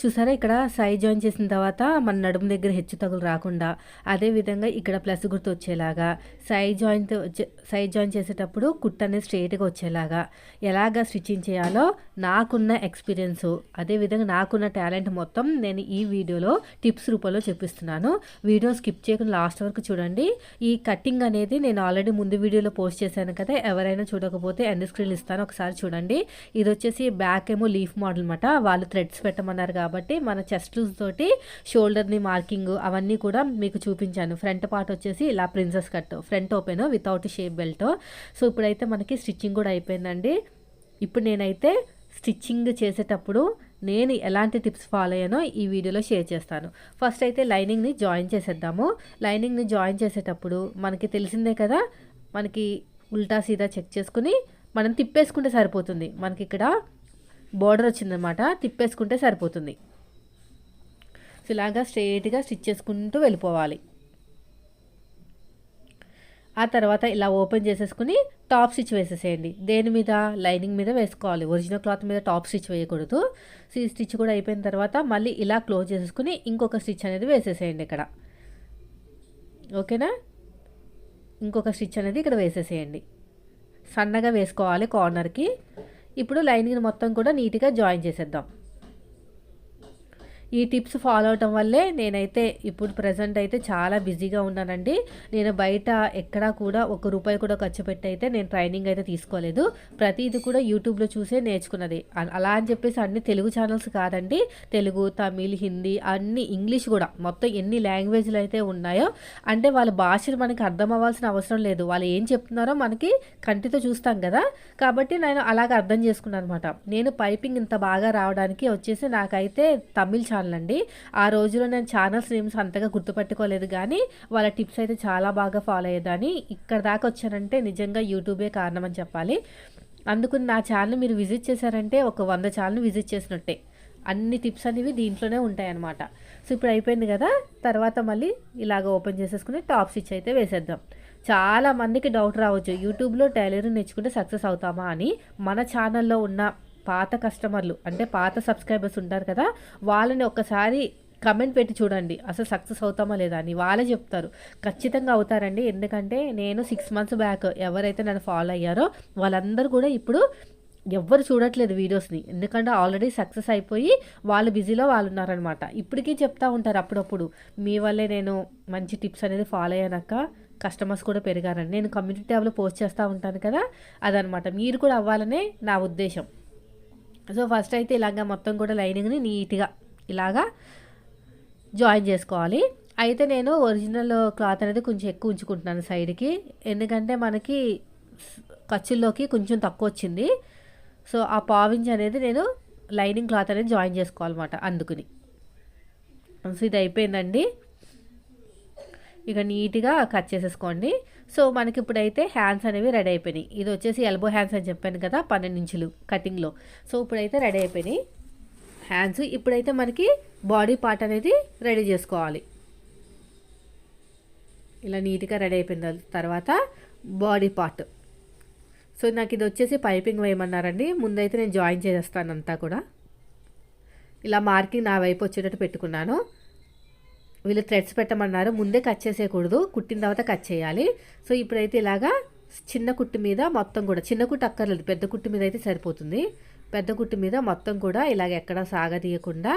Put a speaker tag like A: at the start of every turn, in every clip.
A: చూసారా ఇక్కడ size join చేసిన తర్వాత మన నడుము దగ్గర హెచ్చు తగులు రాకుండా అదే విధంగా ఇక్కడ ప్లస్ గుర్తు వచ్చేలాగా సైజ్ జాయింట్ సైజ్ జాయిన్ చేసేటప్పుడు కుట్ అనేది స్ట్రైట్గా వచ్చేలాగా ఎలాగ స్టిచ్చింగ్ చేయాలో నాకున్న ఎక్స్పీరియన్స్ అదేవిధంగా నాకున్న టాలెంట్ మొత్తం నేను ఈ వీడియోలో టిప్స్ రూపంలో చూపిస్తున్నాను వీడియో స్కిప్ చేయకుండా లాస్ట్ వరకు చూడండి. ఈ కటింగ్ అనేది నేను ఆల్రెడీ ముందు వీడియోలో పోస్ట్ చేశాను కదా ఎవరైనా చూడకపోతే ఎండ్ స్క్రీన్ ఇస్తాను. ఒకసారి చూడండి. ఇది వచ్చేసి బ్యాక్ ఏమో లీఫ్ మోడల్ అనమాట వాళ్ళు థ్రెడ్స్ పెట్టమన్నారు కాబట్టి కాబట్టి మన చెస్ట్ లూజ్ తోటి షోల్డర్ని మార్కింగ్ అవన్నీ కూడా మీకు చూపించాను. ఫ్రంట్ పార్ట్ వచ్చేసి ఇలా princess cut front open without shape belt so ఇప్పుడైతే మనకి స్టిచ్చింగ్ కూడా అయిపోయిందండి. ఇప్పుడు నేనైతే స్టిచ్చింగ్ చేసేటప్పుడు నేను ఎలాంటి టిప్స్ ఫాలో అయ్యానో ఈ వీడియోలో షేర్ చేస్తాను. ఫస్ట్ అయితే లైనింగ్ని జాయిన్ చేసేద్దాము. లైనింగ్ని జాయిన్ చేసేటప్పుడు మనకి తెలిసిందే కదా మనకి ఉల్టా సీదా చెక్ చేసుకుని మనం తిప్పేసుకుంటే సరిపోతుంది. మనకి ఇక్కడ బార్డర్ వచ్చిందనమాట తిప్పేసుకుంటే సరిపోతుంది. సో ఇలాగా స్ట్రైట్గా స్టిచ్ చేసుకుంటూ వెళ్ళిపోవాలి. ఆ తర్వాత ఇలా ఓపెన్ చేసేసుకుని టాప్ స్టిచ్ వేసేసేయండి. దేని మీద? లైనింగ్ మీద వేసుకోవాలి. ఒరిజినల్ క్లాత్ మీద టాప్ స్టిచ్ వేయకూడదు. సో ఈ స్టిచ్ కూడా అయిపోయిన తర్వాత మళ్ళీ ఇలా క్లోజ్ చేసేసుకుని ఇంకొక స్టిచ్ అనేది వేసేసేయండి ఇక్కడ. ఓకేనా? ఇంకొక స్టిచ్ అనేది ఇక్కడ వేసేసేయండి. సన్నగా వేసుకోవాలి కార్నర్కి. ఇప్పుడు లైనింగ్ మొత్తం కూడా నీట్గా జాయిన్ చేసేద్దాం. ఈ టిప్స్ ఫాలో అవటం వల్లే నేనైతే ఇప్పుడు ప్రజెంట్ అయితే చాలా బిజీగా ఉన్నానండి. నేను బయట ఎక్కడా కూడా ఒక రూపాయి కూడా ఖర్చు పెట్టి అయితే నేను ట్రైనింగ్ అయితే తీసుకోలేదు. ప్రతిది కూడా యూట్యూబ్లో చూసే నేర్చుకున్నది. అలా అని చెప్పేసి అన్ని తెలుగు ఛానల్స్ కాదండి. తెలుగు తమిళ్ హిందీ అన్ని ఇంగ్లీష్ కూడా మొత్తం ఎన్ని లాంగ్వేజ్లు అయితే ఉన్నాయో అంటే వాళ్ళ భాషలు మనకి అర్థం అవ్వాల్సిన అవసరం లేదు. వాళ్ళు ఏం చెప్తున్నారో మనకి కంటితో చూస్తాం కదా. కాబట్టి నేను అలాగ అర్థం చేసుకున్నాను అనమాట నేను పైపింగ్ ఇంత బాగా రావడానికి వచ్చేసి నాకైతే తమిళ్ ఛానల్ అండి ఆ రోజులో నేను ఛానల్స్ నేమ్స్ అంతగా గుర్తుపెట్టుకోలేదు కానీ వాళ్ళ టిప్స్ అయితే చాలా బాగా ఫాలో అయ్యేదాన్ని. ఇక్కడ దాకా వచ్చానంటే నిజంగా యూట్యూబే కారణం అని చెప్పాలి. అందుకు నా ఛానల్ మీరు విజిట్ చేశారంటే ఒక వంద ఛానల్ విజిట్ చేసినట్టే. అన్ని టిప్స్ అనేవి దీంట్లోనే ఉంటాయి అన్నమాట సో ఇప్పుడు అయిపోయింది కదా? తర్వాత మళ్ళీ ఇలాగ ఓపెన్ చేసేసుకుని టాప్ స్టిచ్ అయితే వేసేద్దాం. చాలా మందికి డౌట్ రావచ్చు. యూట్యూబ్లో టైలరింగ్ నేర్చుకుంటే సక్సెస్ అవుతామా అని. మన ఛానల్లో ఉన్న పాత కస్టమర్లు అంటే పాత సబ్స్క్రైబర్స్ ఉంటారు కదా వాళ్ళని ఒక్కసారి కమెంట్ పెట్టి చూడండి. అసలు సక్సెస్ అవుతామా లేదా అని వాళ్ళే చెప్తారు. ఖచ్చితంగా అవుతారండి. ఎందుకంటే నేను సిక్స్ మంత్స్ బ్యాక్ ఎవరైతే నన్ను ఫాలో అయ్యారో వాళ్ళందరూ కూడా ఇప్పుడు ఎవ్వరు చూడట్లేదు వీడియోస్ని. ఎందుకంటే ఆల్రెడీ సక్సెస్ అయిపోయి వాళ్ళు బిజీలో వాళ్ళు ఉన్నారనమాట ఇప్పటికీ చెప్తా ఉంటారు అప్పుడప్పుడు మీ వల్లే నేను మంచి టిప్స్ అనేది ఫాలో అయ్యాక కస్టమర్స్ కూడా పెరిగారండి నేను కమ్యూనిటీ ట్యాబ్లో పోస్ట్ చేస్తూ ఉంటాను కదా అదనమాట మీరు కూడా అవ్వాలనే నా ఉద్దేశం. సో ఫస్ట్ అయితే ఇలాగ మొత్తం కూడా లైనింగ్ని నీట్గా ఇలాగా జాయిన్ చేసుకోవాలి. అయితే నేను ఒరిజినల్ క్లాత్ అనేది కొంచెం ఎక్కువ ఉంచుకుంటున్నాను సైడ్కి. ఎందుకంటే మనకి ఖర్చుల్లోకి కొంచెం తక్కువ వచ్చింది. సో ఆ పావించ్ అనేది నేను లైనింగ్ క్లాత్ అనేది జాయిన్ చేసుకోవాలన్నమాట అందుకుని. సో ఇది అయిపోయిందండి. ఇక నీట్గా కట్ చేసేసుకోండి. సో మనకి ఇప్పుడైతే హ్యాండ్స్ అనేవి రెడీ అయిపోయినాయి. ఇది వచ్చేసి ఎల్బో హ్యాండ్స్ అని చెప్పాను కదా పన్నెండు ఇంచులు కటింగ్లో. సో ఇప్పుడైతే రెడీ అయిపోయినాయి. హ్యాండ్స్ ఇప్పుడైతే మనకి బాడీ పార్ట్ అనేది రెడీ చేసుకోవాలి. ఇలా నీట్గా రెడీ అయిపోయిన తర్వాత బాడీ పార్ట్. సో నాకు ఇది వచ్చేసి పైపింగ్ వేయమన్నారండి. ముందైతే నేను జాయిన్ చేసేస్తాను అంతా కూడా. ఇలా మార్కింగ్ నా వైపు వచ్చేటట్టు పెట్టుకున్నాను. వీళ్ళు థ్రెడ్స్ పెట్టమన్నారు ముందే కట్ చేసేయకూడదు కుట్టిన తర్వాత కట్ చేయాలి. సో ఇప్పుడైతే ఇలాగా చిన్న కుట్టు మీద మొత్తం కూడా చిన్న కుట్టు అక్కర్లేదు పెద్ద కుట్టు మీద అయితే సరిపోతుంది. పెద్ద కుట్టు మీద మొత్తం కూడా ఇలాగ ఎక్కడ సాగదీయకుండా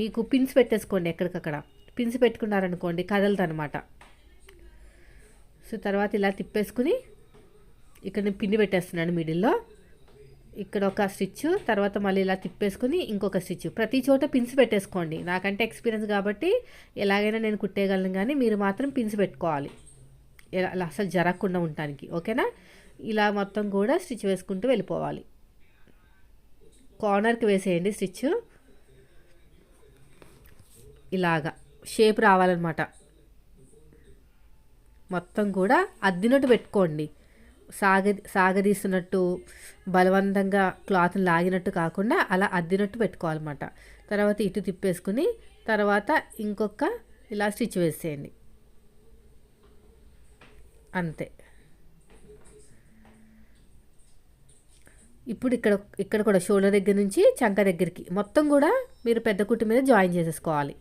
A: మీకు పిన్స్ పెట్టేసుకోండి ఎక్కడికక్కడ. పిన్స్ పెట్టుకున్నారనుకోండి కదలదనమాట. సో తర్వాత ఇలా తిప్పేసుకుని ఇక్కడ నేను పిన్ని పెట్టేస్తున్నాను మిడిల్లో ఇక్కడ ఒక స్టిచ్ తర్వాత మళ్ళీ ఇలా తిప్పేసుకుని ఇంకొక స్టిచ్ ప్రతి చోట పిన్స్ పెట్టేసుకోండి. నాకంటే ఎక్స్పీరియన్స్ కాబట్టి ఎలాగైనా నేను కుట్టేయగలను కానీ మీరు మాత్రం పిన్స్ పెట్టుకోవాలి. అలా అసలు జరగకుండా ఉండటానికి ఓకేనా? ఇలా మొత్తం కూడా స్టిచ్ వేసుకుంటూ వెళ్ళిపోవాలి. కార్నర్కి వేసేయండి స్టిచ్ ఇలాగా షేప్ రావాలన్నమాట. మొత్తం కూడా అద్దినట్టు పెట్టుకోండి. సాగ సాగదీస్తున్నట్టు బలవంతంగా క్లాత్ని లాగినట్టు కాకుండా అలా అద్దినట్టు పెట్టుకోవాలన్నమాట. తర్వాత ఇటు తిప్పేసుకుని తర్వాత ఇంకొక ఇలా స్టిచ్ వేసేయండి. అంతే. ఇప్పుడు ఇక్కడ ఇక్కడ కూడా షోల్డర్ దగ్గర నుంచి చంక దగ్గరికి మొత్తం కూడా మీరు పెద్ద కుట్టు మీద జాయిన్ చేసేసుకోవాలి.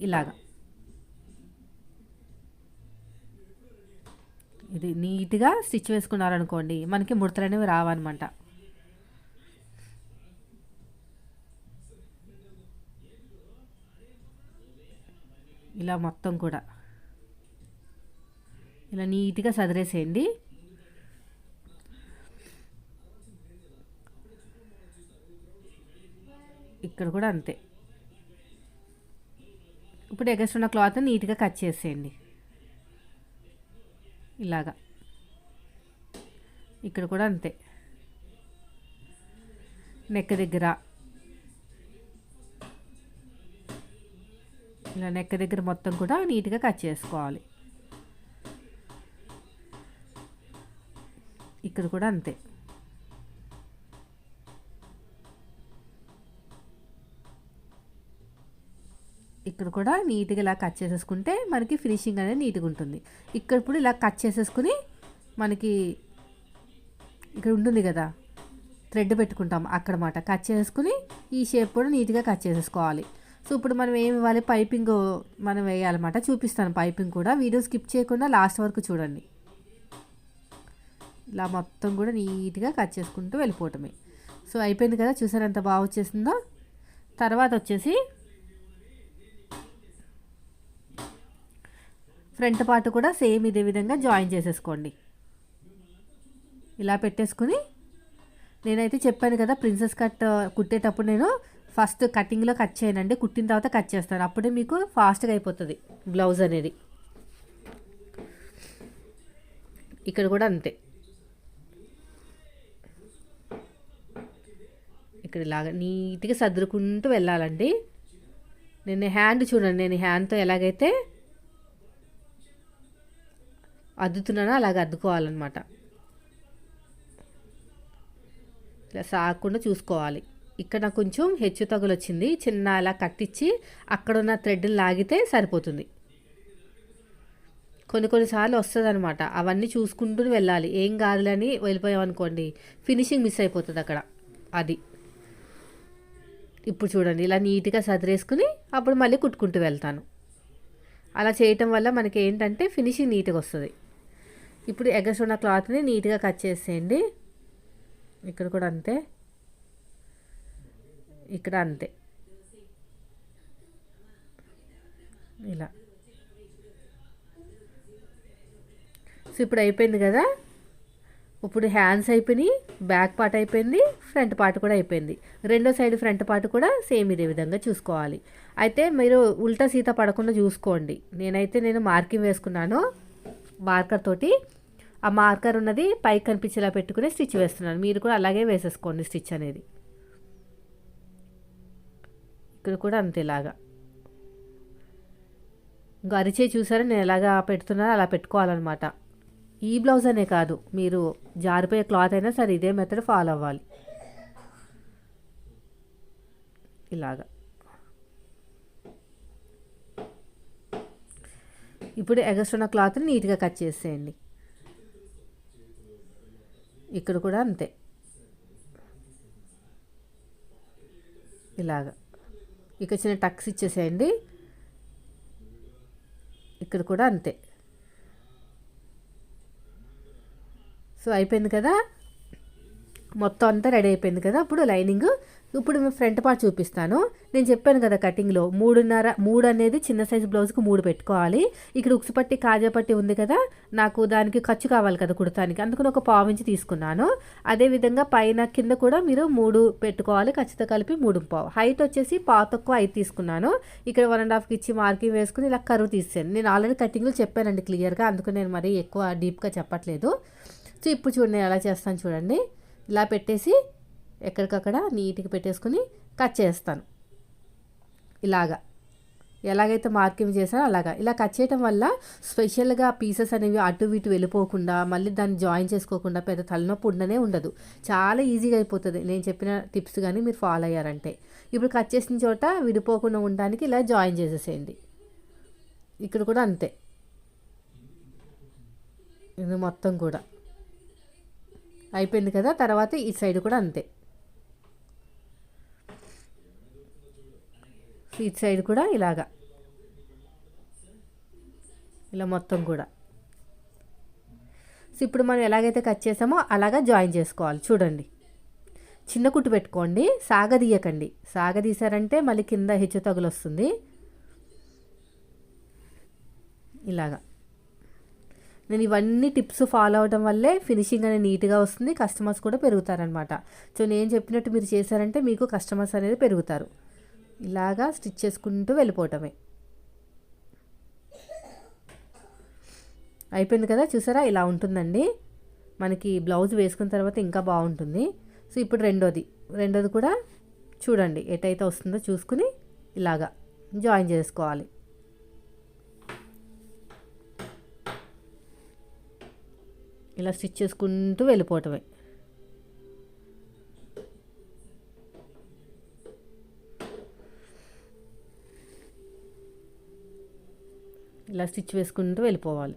A: ఇలాగా. ఇది నీట్గా స్టిచ్ వేసుకున్నారనుకోండి మనకి ముడతలు అనేవి రావన్నమాట. ఇలా మొత్తం కూడా. ఇలా నీట్గా సదిరేసేయండి. ఇక్కడ కూడా అంతే. ఇప్పుడు ఎగస్ట్ ఉన్న క్లాత్ నీట్గా కట్ చేసేయండి. ఇలాగా. ఇక్కడ కూడా అంతే. నెక్ దగ్గర. ఇలా నెక్ దగ్గర మొత్తం కూడా నీట్గా కట్ చేసుకోవాలి. ఇక్కడ కూడా అంతే. ఇక్కడ కూడా నీట్గా ఇలా కట్ చేసేసుకుంటే మనకి ఫినిషింగ్ అనేది నీట్గా ఉంటుంది. ఇక్కడ ఇప్పుడు ఇలా కట్ చేసేసుకుని మనకి ఇక్కడ ఉంటుంది కదా థ్రెడ్ పెట్టుకుంటాం అక్కడ మాట. కట్ చేసుకుని ఈ షేప్ కూడా నీట్గా కట్ చేసేసుకోవాలి. సో ఇప్పుడు మనం ఏమి ఇవ్వాలి? పైపింగ్ మనం వేయాలన్నమాట చూపిస్తాను పైపింగ్ కూడా. వీడియో స్కిప్ చేయకుండా లాస్ట్ వరకు చూడండి. ఇలా మొత్తం కూడా నీట్గా కట్ చేసుకుంటూ వెళ్ళిపోవటమే. సో అయిపోయింది కదా? చూసారు? ఎంత బాగా వచ్చేసిందో? తర్వాత వచ్చేసి ఫ్రంట్ పార్ట్ కూడా సేమ్ ఇదే విధంగా జాయిన్ చేసేసుకోండి. ఇలా పెట్టేసుకుని నేనైతే చెప్పాను కదా ప్రిన్సెస్ కట్ కుట్టేటప్పుడు నేను ఫస్ట్ కటింగ్లో కట్ చేయనండి కుట్టిన తర్వాత కట్ చేస్తాను. అప్పుడే మీకు ఫాస్ట్గా అయిపోతుంది బ్లౌజ్ అనేది. ఇక్కడ కూడా అంతే. ఇక్కడ ఇలాగ నీట్గా సర్దుకుంటూ వెళ్ళాలండి. నేను హ్యాండ్ చూడండి నేను హ్యాండ్తో ఎలాగైతే అద్దుతున్నానో అలాగ అద్దుకోవాలన్నమాట. ఇలా సాగకుండా చూసుకోవాలి. ఇక్కడ కొంచెం హెచ్చు తగులు వచ్చింది చిన్న అలా కట్టించి అక్కడ ఉన్న థ్రెడ్ని లాగితే సరిపోతుంది. కొన్ని కొన్నిసార్లు వస్తుంది అనమాట అవన్నీ చూసుకుంటూ వెళ్ళాలి. ఏం కాదులని వెళ్ళిపోయామనుకోండి ఫినిషింగ్ మిస్ అయిపోతుంది అక్కడ. అది. ఇప్పుడు చూడండి ఇలా నీట్గా సదిరేసుకుని అప్పుడు మళ్ళీ కుట్టుకుంటూ వెళ్తాను. అలా చేయటం వల్ల మనకి ఏంటంటే ఫినిషింగ్ నీట్గా వస్తుంది. ఇప్పుడు ఎగస్ ఉన్న క్లాత్ని నీట్గా కట్ చేసేయండి. ఇక్కడ కూడా అంతే. ఇక్కడ అంతే. ఇలా. సో ఇప్పుడు అయిపోయింది కదా? ఇప్పుడు హ్యాండ్స్ అయిపోయినాయి బ్యాక్ పార్ట్ అయిపోయింది ఫ్రంట్ పార్ట్ కూడా అయిపోయింది. రెండో సైడ్ ఫ్రంట్ పార్ట్ కూడా సేమ్ ఇదే విధంగా చూసుకోవాలి. అయితే మీరు ఉల్టా సీత పడకుండా చూసుకోండి. నేనైతే నేను మార్కింగ్ వేసుకున్నాను. మార్కర్ తోటి ఆ మార్కర్ ఉన్నది పైకి కనిపించేలా పెట్టుకుని స్టిచ్ వేస్తున్నాను మీరు కూడా అలాగే వేసేసుకోండి స్టిచ్ అనేది. ఇక్కడ కూడా అంతేలాగా ఇంకా అరిచే చూసారా? నేను ఎలాగా పెడుతున్నానో అలా పెట్టుకోవాలన్నమాట. ఈ బ్లౌజ్ అనే కాదు. మీరు జారిపోయే క్లాత్ అయినా సరే ఇదే మెథడ్ ఫాలో అవ్వాలి. ఇలాగా. ఇప్పుడు ఎగస్ట్రున్న క్లాత్ని నీట్గా కట్ చేసేయండి. ఇక్కడ కూడా అంతే. ఇలాగ. ఇక చిన్న టక్స్ ఇచ్చేసేయండి. ఇక్కడ కూడా అంతే. సో అయిపోయింది కదా? మొత్తం అంతా రెడీ అయిపోయింది కదా? ఇప్పుడు లైనింగ్ ఇప్పుడు మేము ఫ్రంట్ పార్ట్ చూపిస్తాను. నేను చెప్పాను కదా కటింగ్లో మూడున్నర మూడు అనేది చిన్న సైజు బ్లౌజ్కి మూడు పెట్టుకోవాలి. ఇక్కడ ఉక్సు పట్టి కాజాపట్టి ఉంది కదా నాకు దానికి ఖర్చు కావాలి కదా కుడతానికి. అందుకని ఒక పావు ఇంచి తీసుకున్నాను. అదేవిధంగా పైన కింద కూడా మీరు మూడు పెట్టుకోవాలి ఖచ్చితంగా కలిపి మూడు పావు. హైట్ వచ్చేసి పావు తక్కువ ఐదు తీసుకున్నాను. ఇక్కడ వన్ అండ్ హాఫ్కి ఇచ్చి మార్కింగ్ వేసుకుని ఇలా కరువు తీసాను నేను ఆల్రెడీ కటింగ్లో చెప్పానండి క్లియర్గా అందుకని నేను మరీ ఎక్కువ డీప్గా చెప్పట్లేదు. సో ఇప్పుడు చూడండి ఎలా చేస్తాను చూడండి. ఇలా పెట్టేసి ఎక్కడికక్కడ నీట్గా పెట్టేసుకుని కట్ చేస్తాను. ఇలాగా. ఎలాగైతే మార్కింగ్ చేశానో అలాగా. ఇలా కట్ చేయడం వల్ల స్పెషల్గా పీసెస్ అనేవి అటు ఇటు వెళ్ళిపోకుండా మళ్ళీ దాన్ని జాయిన్ చేసుకోకుండా పెద్ద తలనొప్పి ఉండనే ఉండదు. చాలా ఈజీగా అయిపోతుంది. నేను చెప్పిన టిప్స్ కానీ మీరు ఫాలో అయ్యారంటే. ఇప్పుడు కట్ చేసిన చోట విడిపోకుండా ఉండడానికి ఇలా జాయిన్ చేసేసేయండి. ఇక్కడ కూడా అంతే. ఇది మొత్తం కూడా. అయిపోయింది కదా? తర్వాత ఈ సైడ్ కూడా అంతే. ఇటు సైడ్ కూడా ఇలాగా. ఇలా మొత్తం కూడా. సో ఇప్పుడు మనం ఎలాగైతే కట్ చేసామో అలాగా జాయిన్ చేసుకోవాలి. చూడండి. చిన్న కుట్టు పెట్టుకోండి. సాగదీయకండి. సాగదీశారంటే మళ్ళీ కింద హెచ్చు తగులు వస్తుంది. ఇలాగా. నేను ఇవన్నీ టిప్స్ ఫాలో అవడం వల్లే ఫినిషింగ్ అనేది నీట్గా వస్తుంది. కస్టమర్స్ కూడా పెరుగుతారనమాట సో నేను చెప్పినట్టు మీరు చేశారంటే మీకు కస్టమర్స్ అనేది పెరుగుతారు. ఇలాగా స్టిచ్ చేసుకుంటూ వెళ్ళిపోవటమే. అయిపోయింది కదా? చూసారా? ఇలా ఉంటుందండి. మనకి బ్లౌజ్ వేసుకున్న తర్వాత ఇంకా బాగుంటుంది. సో ఇప్పుడు రెండోది. రెండోది కూడా చూడండి ఎటైతే వస్తుందో చూసుకుని ఇలాగా జాయిన్ చేసుకోవాలి. ఇలా స్టిచ్ చేసుకుంటూ వెళ్ళిపోవటమే. ఇలా స్టిచ్ వేసుకుంటూ వెళ్ళిపోవాలి.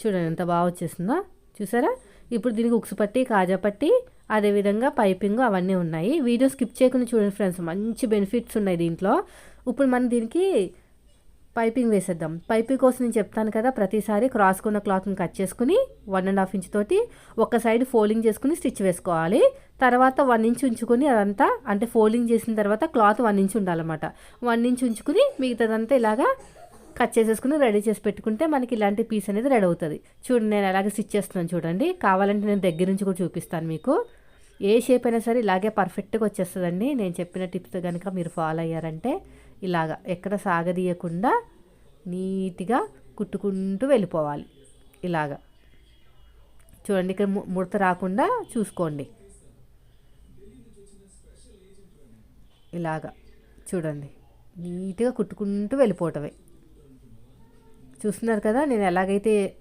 A: చూడండి ఎంత బాగా వచ్చేసిందో చూసారా? ఇప్పుడు దీనికి ఉక్సు పట్టి కాజా పట్టి అదేవిధంగా పైపింగ్ అవన్నీ ఉన్నాయి. వీడియో స్కిప్ చేయకుండా చూడండి ఫ్రెండ్స్ మంచి బెనిఫిట్స్ ఉన్నాయి దీంట్లో. ఇప్పుడు మనం దీనికి పైపింగ్ వేసేద్దాం. పైపింగ్ కోసం నేను చెప్తాను కదా ప్రతిసారి క్రాస్ కొన్న క్లాత్ని కట్ చేసుకుని వన్ అండ్ హాఫ్ ఇంచ్ తోటి ఒక సైడ్ ఫోల్డింగ్ చేసుకుని స్టిచ్ వేసుకోవాలి. తర్వాత వన్ ఇంచ్ ఉంచుకొని అదంతా అంటే ఫోల్డింగ్ చేసిన తర్వాత క్లాత్ వన్ ఇంచ్ ఉండాలన్నమాట. వన్ ఇంచ్ ఉంచుకుని మిగతాదంతా ఇలాగా కట్ చేసేసుకుని రెడీ చేసి పెట్టుకుంటే మనకి ఇలాంటి పీస్ అనేది రెడీ అవుతుంది. చూడండి నేను అలాగే స్టిచ్ చేస్తున్నాను చూడండి. కావాలంటే నేను దగ్గర నుంచి కూడా చూపిస్తాను మీకు. ఏ షేప్ అయినా సరే ఇలాగే పర్ఫెక్ట్గా వచ్చేస్తుందండి. నేను చెప్పిన టిప్స్ కనుక మీరు ఫాలో అయ్యారంటే. ఇలాగా ఎక్కడ సాగదీయకుండా నీట్గా కుట్టుకుంటూ వెళ్ళిపోవాలి. ఇలాగ. చూడండి ఇక్కడ ముడత రాకుండా చూసుకోండి. ఇలాగ. చూడండి. నీట్గా కుట్టుకుంటూ వెళ్ళిపోవటమే. చూస్తున్నారు కదా నేను ఎలాగైతే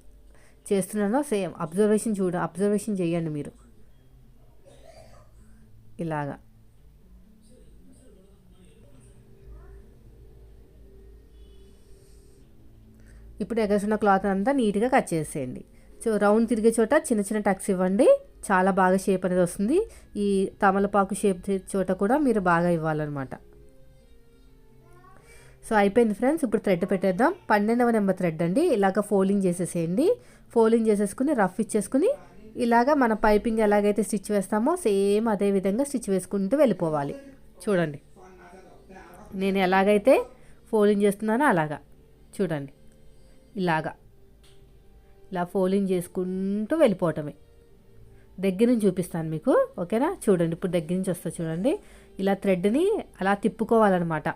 A: చేస్తున్నానో సేమ్. అబ్జర్వేషన్ చూడ అబ్జర్వేషన్ చేయండి మీరు. ఇలాగా. ఇప్పుడు ఎగసున్న క్లాత్ అంతా నీట్గా కట్ చేసేయండి. సో రౌండ్ తిరిగే చోట చిన్న చిన్న టక్స్ ఇవ్వండి. చాలా బాగా షేప్ అనేది వస్తుంది. ఈ తమలపాకు షేప్ చోట కూడా మీరు బాగా ఇవ్వాలన్నమాట. సో అయిపోయింది ఫ్రెండ్స్. ఇప్పుడు థ్రెడ్ పెట్టేద్దాం. పన్నెండవ నెంబర్ థ్రెడ్ అండి. ఇలాగ ఫోల్డింగ్ చేసేసేయండి. ఫోల్డింగ్ చేసేసుకుని రఫ్ ఇచ్చేసుకుని ఇలాగ మన పైపింగ్ ఎలాగైతే స్టిచ్ వేస్తామో సేమ్ అదే విధంగా స్టిచ్ వేసుకుంటూ వెళ్ళిపోవాలి. చూడండి. నేను ఎలాగైతే ఫోల్డింగ్ చేస్తున్నానో అలాగా. చూడండి. ఇలాగా. ఇలా ఫోలింగ్ చేసుకుంటూ వెళ్ళిపోవటమే. దగ్గర నుంచి చూపిస్తాను మీకు ఓకేనా? చూడండి ఇప్పుడు దగ్గర నుంచి వస్తా చూడండి. ఇలా థ్రెడ్ని అలా తిప్పుకోవాలన్నమాట.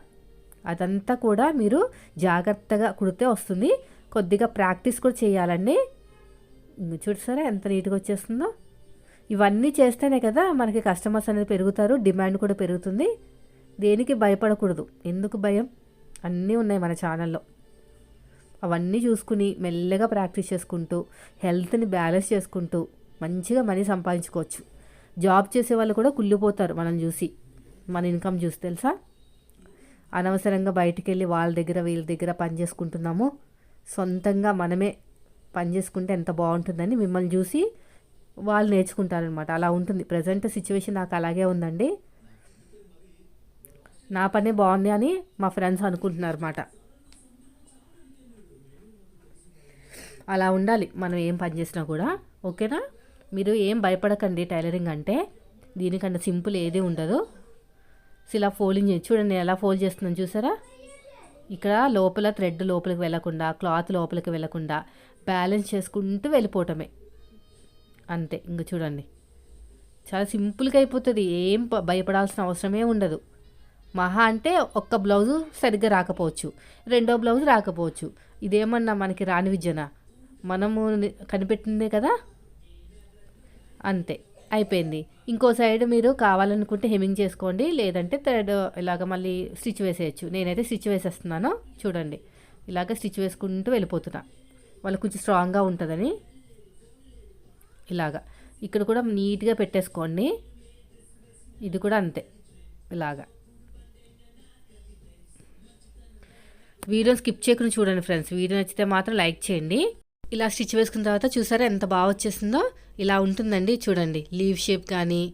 A: అదంతా కూడా మీరు జాగ్రత్తగా కుడితే వస్తుంది. కొద్దిగా ప్రాక్టీస్ కూడా చేయాలండి. చూసారా ఎంత నీట్గా వచ్చేస్తుందో? ఇవన్నీ చేస్తేనే కదా మనకి కస్టమర్స్ అనేది పెరుగుతారు డిమాండ్ కూడా పెరుగుతుంది. దేనికి భయపడకూడదు. ఎందుకు భయం? అన్నీ ఉన్నాయి మన ఛానల్లో. అవన్నీ చూసుకుని మెల్లగా ప్రాక్టీస్ చేసుకుంటూ హెల్త్ని బ్యాలెన్స్ చేసుకుంటూ మంచిగా మనీ సంపాదించుకోవచ్చు. జాబ్ చేసే వాళ్ళు కూడా కుళ్ళిపోతారు మనం చూసి. మన ఇన్కమ్ చూసి తెలుసా? అనవసరంగా బయటికి వెళ్ళి వాళ్ళ దగ్గర వీళ్ళ దగ్గర పని చేసుకుంటున్నాము. సొంతంగా మనమే పని చేసుకుంటే ఎంత బాగుంటుందని మిమ్మల్ని చూసి వాళ్ళు నేర్చుకుంటారనమాట అలా ఉంటుంది. ప్రజెంట్ సిచ్యువేషన్ నాకు అలాగే ఉందండి. నా పనే బాగుంది అని మా ఫ్రెండ్స్ అనుకుంటున్నారు అనమాట అలా ఉండాలి. మనం ఏం పని చేసినా కూడా. ఓకేనా? మీరు ఏం భయపడకండి టైలరింగ్ అంటే. దీనికన్నా సింపుల్ ఏది ఉండదు. ఇలా ఫోల్డింగ్ చేసి చూడండి ఎలా ఫోల్డ్ చేస్తున్నాను చూసారా? ఇక్కడ లోపల థ్రెడ్ లోపలికి వెళ్ళకుండా క్లాత్ లోపలికి వెళ్ళకుండా బ్యాలెన్స్ చేసుకుంటూ వెళ్ళిపోవటమే. అంతే. ఇంక చూడండి. చాలా సింపుల్గా అయిపోతుంది. ఏం భయపడాల్సిన అవసరమే ఉండదు. మహా అంటే ఒక్క బ్లౌజు సరిగ్గా రాకపోవచ్చు. రెండో బ్లౌజ్ రాకపోవచ్చు. ఇదేమన్నా మనకి రాని విద్యనా? మనము కనిపెట్టిందే కదా? అంతే. అయిపోయింది. ఇంకో సైడ్ మీరు కావాలనుకుంటే హెమింగ్ చేసుకోండి. లేదంటే థర్డ్ ఇలాగ మళ్ళీ స్టిచ్ వేసేయచ్చు. నేనైతే స్టిచ్ వేసేస్తున్నాను. చూడండి. ఇలాగ స్టిచ్ వేసుకుంటూ వెళ్ళిపోతున్నా. వాళ్ళు కొంచెం స్ట్రాంగ్గా ఉంటుందని. ఇలాగా. ఇక్కడ కూడా నీట్గా పెట్టేసుకోండి. ఇది కూడా అంతే. ఇలాగా. వీడియో స్కిప్ చేయకుండా చూడండి ఫ్రెండ్స్. వీడియో నచ్చితే మాత్రం లైక్ చేయండి. ఇలా స్టిచ్ వేసుకున్న తర్వాత చూసారా ఎంత బాగా వచ్చేసిందో? ఇలా ఉంటుందండి చూడండి. లీవ్ షేప్ కానీ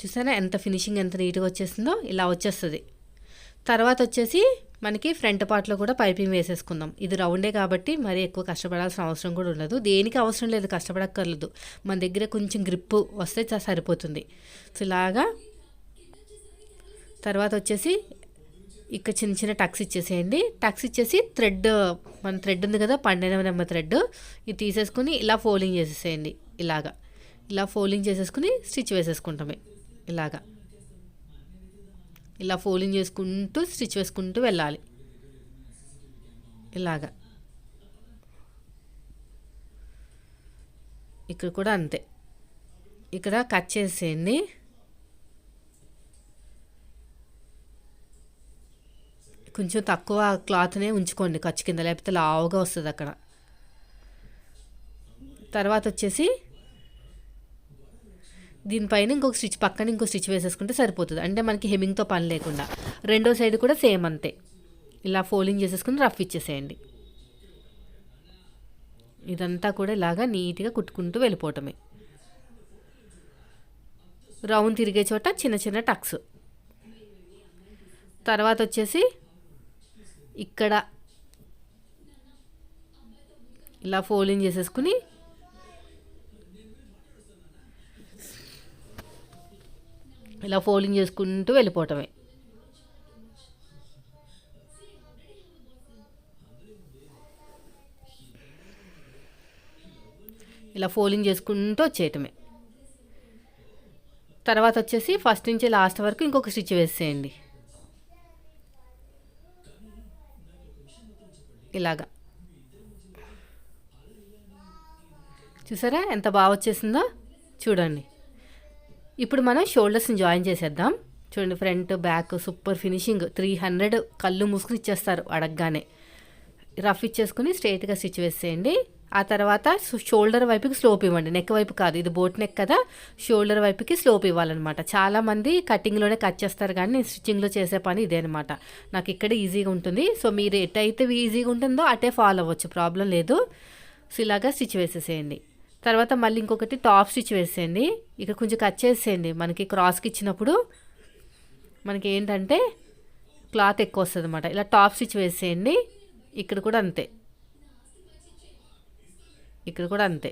A: చూసారా ఎంత ఫినిషింగ్ ఎంత నీట్గా వచ్చేసిందో? ఇలా వచ్చేస్తుంది. తర్వాత వచ్చేసి మనకి ఫ్రంట్ పార్ట్లో కూడా పైపింగ్ వేసేసుకుందాం. ఇది రౌండే కాబట్టి మరీ ఎక్కువ కష్టపడాల్సిన అవసరం కూడా ఉండదు. దేనికి అవసరం లేదు కష్టపడక్కర్లేదు. మన దగ్గర కొంచెం గ్రిప్ వస్తే సరిపోతుంది. సో ఇలాగా తర్వాత వచ్చేసి ఇక్కడ చిన్న చిన్న టక్స్ ఇచ్చేసేయండి. టక్స్ ఇచ్చేసి థ్రెడ్ మన థ్రెడ్ ఉంది కదా పన్నెండవ నెంబర్ థ్రెడ్ ఇది తీసేసుకుని ఇలా ఫోల్డింగ్ చేసేసేయండి. ఇలాగా. ఇలా ఫోల్డింగ్ చేసేసుకుని స్టిచ్ వేసేసుకుంటామే. ఇలాగా. ఇలా ఫోల్డింగ్ చేసుకుంటూ స్టిచ్ వేసుకుంటూ వెళ్ళాలి. ఇలాగా. ఇక్కడ కూడా అంతే. ఇక్కడ కట్ చేసేయండి. కొంచెం తక్కువ క్లాత్నే ఉంచుకోండి ఖర్చు కింద లేకపోతే లావుగా వస్తుంది అక్కడ. తర్వాత వచ్చేసి దీనిపైన ఇంకొక స్టిచ్ పక్కన ఇంకో స్టిచ్ వేసేసుకుంటే సరిపోతుంది. అంటే మనకి హెమింగ్తో పని లేకుండా. రెండో సైడ్ కూడా సేమ్ అంతే. ఇలా ఫోల్డింగ్ చేసేసుకుని రఫ్ ఇచ్చేసేయండి. ఇదంతా కూడా ఇలాగా నీట్గా కుట్టుకుంటూ వెళ్ళిపోవటమే. రౌండ్ తిరిగే చోట చిన్న చిన్న టక్స్. తర్వాత వచ్చేసి ఇక్కడ ఇలా ఫోల్డింగ్ చేసేసుకుని ఇలా ఫోల్డింగ్ చేసుకుంటూ వెళ్ళిపోవటమే. ఇలా ఫోల్డింగ్ చేసుకుంటూ వచ్చేయటమే. తర్వాత వచ్చేసి ఫస్ట్ నుంచి లాస్ట్ వరకు ఇంకొక స్టిచ్ వేసేయండి. ఇలాగా. చూసారా ఎంత బాగా వచ్చేసిందో? చూడండి. ఇప్పుడు మనం షోల్డర్స్ని జాయిన్ చేసేద్దాం. చూడండి front back super finishing three hundred కళ్ళు మూసుకుని ఇచ్చేస్తారు అడగగానే. రఫ్ ఇచ్చేసుకుని స్ట్రైట్గా స్టిచ్ వేసేయండి. ఆ తర్వాత షోల్డర్ వైపుకి స్లోప్ ఇవ్వండి. నెక్ వైపు కాదు ఇది బోట్ నెక్ కదా షోల్డర్ వైపుకి స్లోప్ ఇవ్వాలన్నమాట. చాలామంది కటింగ్లోనే కట్ చేస్తారు కానీ నేను స్టిచ్చింగ్లో చేసే పని ఇదే అనమాట నాకు ఇక్కడ ఈజీగా ఉంటుంది. సో మీరు ఎటైతే ఈజీగా ఉంటుందో అటే ఫాలో అవ్వచ్చు. ప్రాబ్లం లేదు. సో ఇలాగా స్టిచ్ వేసేసేయండి. తర్వాత మళ్ళీ ఇంకొకటి టాప్ స్టిచ్ వేసేయండి. ఇక్కడ కొంచెం కట్ చేసేయండి. మనకి క్రాస్కి ఇచ్చినప్పుడు మనకి ఏంటంటే క్లాత్ ఎక్కువ వస్తుంది అనమాట ఇలా టాప్ స్టిచ్ వేసేయండి. ఇక్కడ కూడా అంతే. ఇక్కడ కూడా అంతే.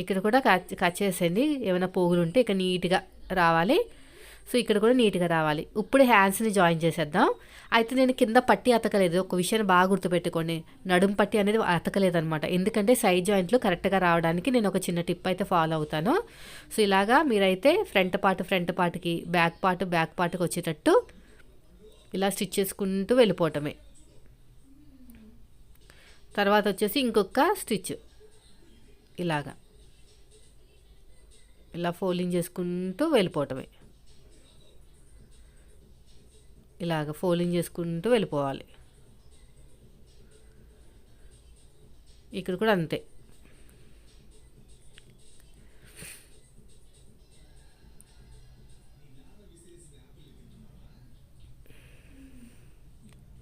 A: ఇక్కడ కూడా కట్ కట్ చేసేయండి ఏమైనా పోగులు ఉంటే ఇక్కడ నీట్గా రావాలి. సో ఇక్కడ కూడా నీట్గా రావాలి. ఇప్పుడు హ్యాండ్స్ని జాయిన్ చేసేద్దాం. అయితే నేను కింద పట్టి అతకలేదు. ఒక విషయాన్ని బాగా గుర్తుపెట్టుకోండి. నడుం పట్టి అనేది అతకలేదు అనమాట ఎందుకంటే సైడ్ జాయింట్లు కరెక్ట్గా రావడానికి నేను ఒక చిన్న టిప్ అయితే ఫాలో అవుతాను. సో ఇలాగా మీరైతే ఫ్రంట్ పార్ట్ ఫ్రంట్ పార్ట్కి బ్యాక్ పార్ట్ బ్యాక్ పార్ట్కి వచ్చేటట్టు ఇలా స్టిచ్ చేసుకుంటూ వెళ్ళిపోవటమే. తర్వాత వచ్చేసి ఇంకొక స్టిచ్. ఇలాగా. ఇలా ఫోల్డింగ్ చేసుకుంటూ వెళ్ళిపోవటమే. ఇలాగ ఫోల్డింగ్ చేసుకుంటూ వెళ్ళిపోవాలి. ఇక్కడ కూడా అంతే.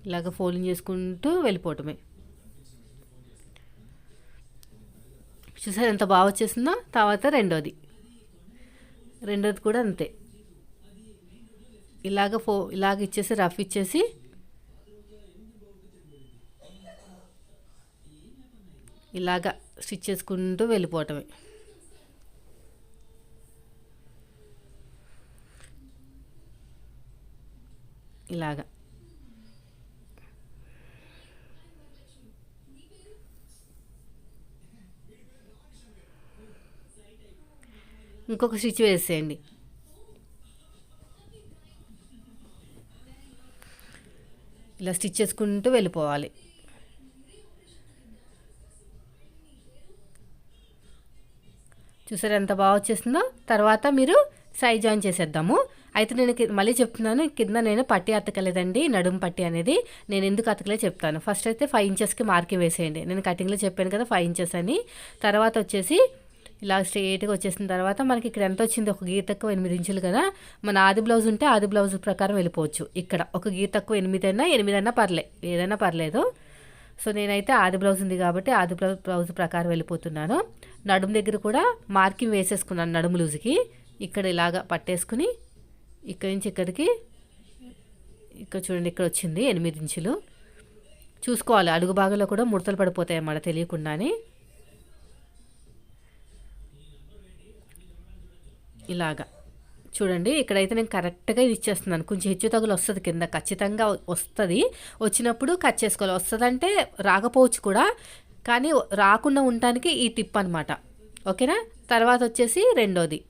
A: ఇలాగ ఫోల్డింగ్ చేసుకుంటూ వెళ్ళిపోవటమే. చూసారు ఎంత బాగా వచ్చేసిందో? తర్వాత రెండోది. రెండోది కూడా అంతే. ఇలాగ ఫో ఇలాగ ఇచ్చేసి రఫ్ ఇచ్చేసి ఇలాగ స్టిచ్ చేసుకుంటూ వెళ్ళిపోవటమే. ఇలాగా. ఇంకొక స్టిచ్ వేసేయండి. ఇలా స్టిచ్ చేసుకుంటూ వెళ్ళిపోవాలి. చూసారు ఎంత బాగా వచ్చేసిందో? తర్వాత మీరు సైజ్ జాయిన్ చేసేద్దాము. అయితే నేను మళ్ళీ చెప్తున్నాను కింద నేను పట్టి అతకలేదండి నడుము పట్టి అనేది నేను ఎందుకు అతకలే చెప్తాను. ఫస్ట్ అయితే ఫైవ్ ఇంచెస్కి మార్కింగ్ వేసేయండి. నేను కటింగ్లో చెప్పాను కదా ఫైవ్ ఇంచెస్ అని. తర్వాత వచ్చేసి ఇలా స్ట్రేట్గా వచ్చేసిన తర్వాత మనకి ఇక్కడ ఎంత వచ్చింది? ఒక గీత తక్కువ ఎనిమిది ఇంచులు కదా? మన ఆది బ్లౌజ్ ఉంటే ఆది బ్లౌజ్ ప్రకారం వెళ్ళిపోవచ్చు. ఇక్కడ ఒక గీత తక్కువ ఎనిమిది అయినా ఎనిమిది అయినా పర్లే ఏదైనా పర్లేదు. సో నేనైతే ఆది బ్లౌజ్ ఉంది కాబట్టి ఆది బ్లౌజ్ బ్లౌజ్ ప్రకారం వెళ్ళిపోతున్నాను. నడుము దగ్గర కూడా మార్కింగ్ వేసేసుకున్నాను నడుము లూజుకి. ఇక్కడ ఇలాగా పట్టేసుకుని ఇక్కడి నుంచి ఇక్కడికి ఇక్కడ చూడండి ఇక్కడ వచ్చింది ఎనిమిది ఇంచులు. చూసుకోవాలి అడుగు భాగంలో కూడా ముడతలు పడిపోతాయి అన్నమాట తెలియకుండానే. ఇలాగా. చూడండి ఇక్కడైతే నేను కరెక్ట్గా ఇది ఇచ్చేస్తున్నాను. కొంచెం హెచ్చు తగులు వస్తుంది కింద. ఖచ్చితంగా వస్తుంది. వచ్చినప్పుడు కట్ చేసుకోవాలి. వస్తుందంటే రాకపోవచ్చు కూడా కానీ రాకుండా ఉండటానికి ఈ టిప్ అనమాట ఓకేనా? తర్వాత వచ్చేసి రెండోది.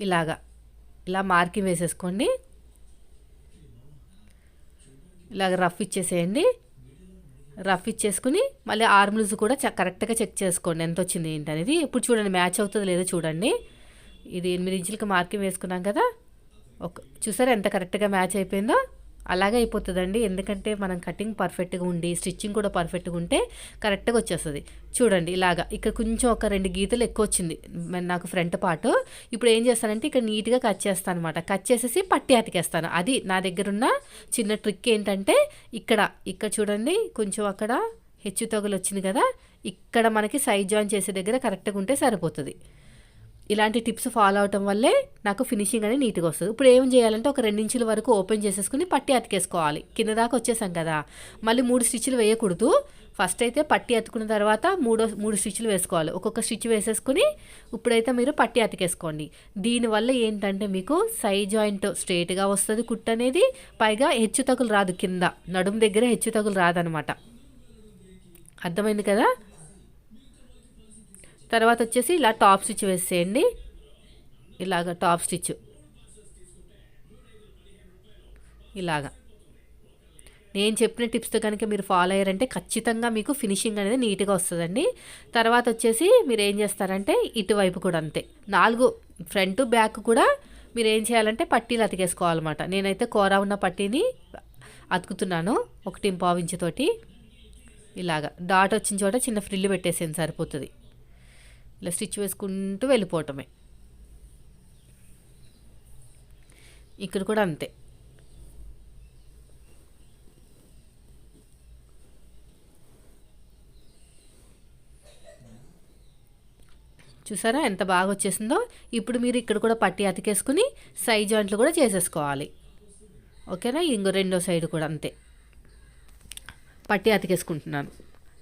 A: ఇలాగా. ఇలా మార్కింగ్ వేసేసుకోండి. ఇలాగ రఫ్ ఇచ్చేసేయండి. రఫ్ ఇచ్చేసుకుని మళ్ళీ ఆర్మ్లూజ్ కూడా కరెక్ట్గా చెక్ చేసుకోండి. ఎంత వచ్చింది ఏంటి అనేది. ఇప్పుడు చూడండి మ్యాచ్ అవుతుందో లేదో చూడండి. ఇది ఎనిమిది ఇంచులకి మార్కింగ్ వేసుకున్నాం కదా. ఒక చూసారా ఎంత కరెక్ట్గా మ్యాచ్ అయిపోయిందో? అలాగే అయిపోతుందండి. ఎందుకంటే మనం కటింగ్ పర్ఫెక్ట్గా ఉండి స్టిచ్చింగ్ కూడా పర్ఫెక్ట్గా ఉంటే కరెక్ట్గా వచ్చేస్తుంది. చూడండి ఇలాగా ఇక్కడ కొంచెం ఒక రెండు గీతలు ఎక్కువ వచ్చింది నాకు ఫ్రంట్ పార్ట్ ఇప్పుడు ఏం చేస్తానంటే ఇక్కడ నీట్గా కట్ చేస్తాను అనమాట కట్ చేసేసి పట్టి అతికేస్తాను. అది నా దగ్గర ఉన్న చిన్న ట్రిక్ ఏంటంటే ఇక్కడ ఇక్కడ చూడండి కొంచెం అక్కడ హెచ్చు తగులు వచ్చింది కదా ఇక్కడ మనకి సైజ్ జాయిన్ చేసే దగ్గర కరెక్ట్గా ఉంటే సరిపోతుంది. ఇలాంటి టిప్స్ ఫాలో అవటం వల్లే నాకు ఫినిషింగ్ అనేది నీట్గా వస్తుంది. ఇప్పుడు ఏం చేయాలంటే ఒక రెండించుల వరకు ఓపెన్ చేసేసుకుని పట్టి అతికేసుకోవాలి. కింద దాకా వచ్చేసాం కదా. మళ్ళీ మూడు స్టిచ్లు వేయకూడదు. ఫస్ట్ అయితే పట్టి అతుకున్న తర్వాత మూడో మూడు స్టిచ్లు వేసుకోవాలి. ఒక్కొక్క స్టిచ్ వేసేసుకుని ఇప్పుడైతే మీరు పట్టి అతికేసుకోండి. దీనివల్ల ఏంటంటే మీకు సై జాయింట్ స్ట్రేట్గా వస్తుంది కుట్ అనేది. పైగా హెచ్చు తగులు రాదు కింద. నడుము దగ్గర హెచ్చు తగులు రాదనమాట. అర్థమైంది కదా? తర్వాత వచ్చేసి ఇలా టాప్ స్టిచ్ వేసేయండి. ఇలాగ టాప్ స్టిచ్ ఇలాగా. నేను చెప్పిన టిప్స్తో కనుక మీరు ఫాలో అయ్యారంటే ఖచ్చితంగా మీకు ఫినిషింగ్ అనేది నీట్గా వస్తుందండి. తర్వాత వచ్చేసి మీరు ఏం చేస్తారంటే ఇటువైపు కూడా అంతే. నాలుగు ఫ్రంట్ బ్యాక్ కూడా మీరు ఏం చేయాలంటే పట్టీలు అతికేసుకోవాలన్నమాట. నేనైతే కూర ఉన్న పట్టీని అతుకుతున్నాను ఒకటి పావు ఇంచుతోటి ఇలాగా. డాట్ వచ్చిన చోట చిన్న ఫ్రిల్లు పెట్టేసేయండి సరిపోతుంది. ఇలా స్టిచ్ వేసుకుంటూ వెళ్ళిపోవటమే. ఇక్కడ కూడా అంతే. చూసారా ఎంత బాగా వచ్చేసిందో? ఇప్పుడు మీరు ఇక్కడ కూడా పట్టి అతికేసుకుని సైజ్ జాయింట్లు కూడా చేసేసుకోవాలి. ఓకేనా? ఇంకో రెండో సైడ్ కూడా అంతే. పట్టి అతికేసుకుంటున్నాను.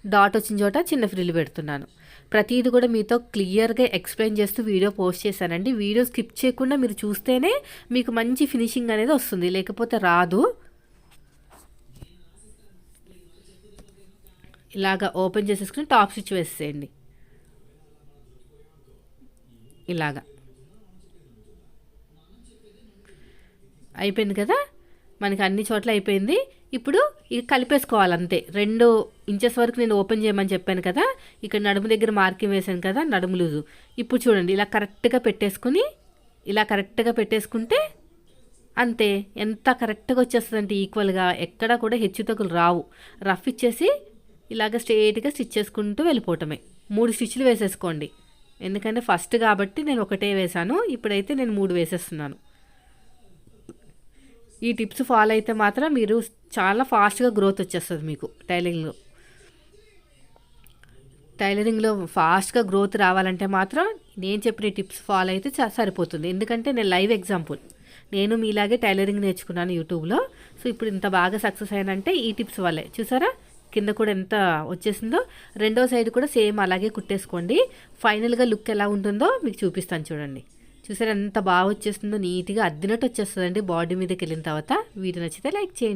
A: డాట్ వచ్చిన చోట చిన్న ఫ్రిల్ పెడుతున్నాను. ప్రతిదీ కూడా మీతో క్లియర్గా ఎక్స్ప్లెయిన్ చేస్తూ వీడియో పోస్ట్ చేశానండి. వీడియో స్కిప్ చేయకుండా మీరు చూస్తేనే మీకు మంచి ఫినిషింగ్ అనేది వస్తుంది. లేకపోతే రాదు. ఇలాగా ఓపెన్ చేసేసుకుని టాప్ స్విచ్ వేసేయండి. ఇలాగా. అయిపోయింది కదా? మనకి అన్ని చోట్ల అయిపోయింది. ఇప్పుడు ఇది కలిపేసుకోవాలి అంతే రెండు ఇంచెస్ వరకు నేను ఓపెన్ చేయమని చెప్పాను కదా ఇక్కడ నడుము దగ్గర మార్కింగ్ వేసాను కదా నడుము లూజు. ఇప్పుడు చూడండి ఇలా కరెక్ట్గా పెట్టేసుకుని ఇలా కరెక్ట్గా పెట్టేసుకుంటే అంతే. ఎంత కరెక్ట్గా వచ్చేస్తుందంటే ఈక్వల్గా. ఎక్కడా కూడా హెచ్చు రావు. రఫ్ ఇచ్చేసి ఇలాగ స్ట్రేట్గా స్టిచ్ చేసుకుంటూ వెళ్ళిపోవటమే. మూడు స్టిచ్లు వేసేసుకోండి. ఎందుకంటే ఫస్ట్ కాబట్టి నేను ఒకటే వేశాను. ఇప్పుడైతే నేను మూడు వేసేస్తున్నాను. ఈ టిప్స్ ఫాలో అయితే మాత్రం మీరు చాలా ఫాస్ట్గా గ్రోత్ వచ్చేస్తుంది మీకు టైలరింగ్లో. టైలరింగ్లో ఫాస్ట్గా గ్రోత్ రావాలంటే మాత్రం నేను చెప్పిన టిప్స్ ఫాలో అయితే సరిపోతుంది. ఎందుకంటే నేను లైవ్ ఎగ్జాంపుల్. నేను మీలాగే టైలరింగ్ నేర్చుకున్నాను యూట్యూబ్లో. సో ఇప్పుడు ఇంత బాగా సక్సెస్ అయ్యానంటే ఈ టిప్స్ వల్లే. చూసారా? కింద కూడా ఎంత వచ్చేసిందో. రెండో సైడ్ కూడా సేమ్ అలాగే కుట్టేసుకోండి. ఫైనల్గా లుక్ ఎలా ఉంటుందో మీకు చూపిస్తాను చూడండి. చూసారు ఎంత బాగా వచ్చేస్తుందో నీట్గా అద్దినట్టు వచ్చేస్తుందండి. బాడీ మీదకి వెళ్ళిన తర్వాత వీడియో నచ్చితే లైక్ చేయండి.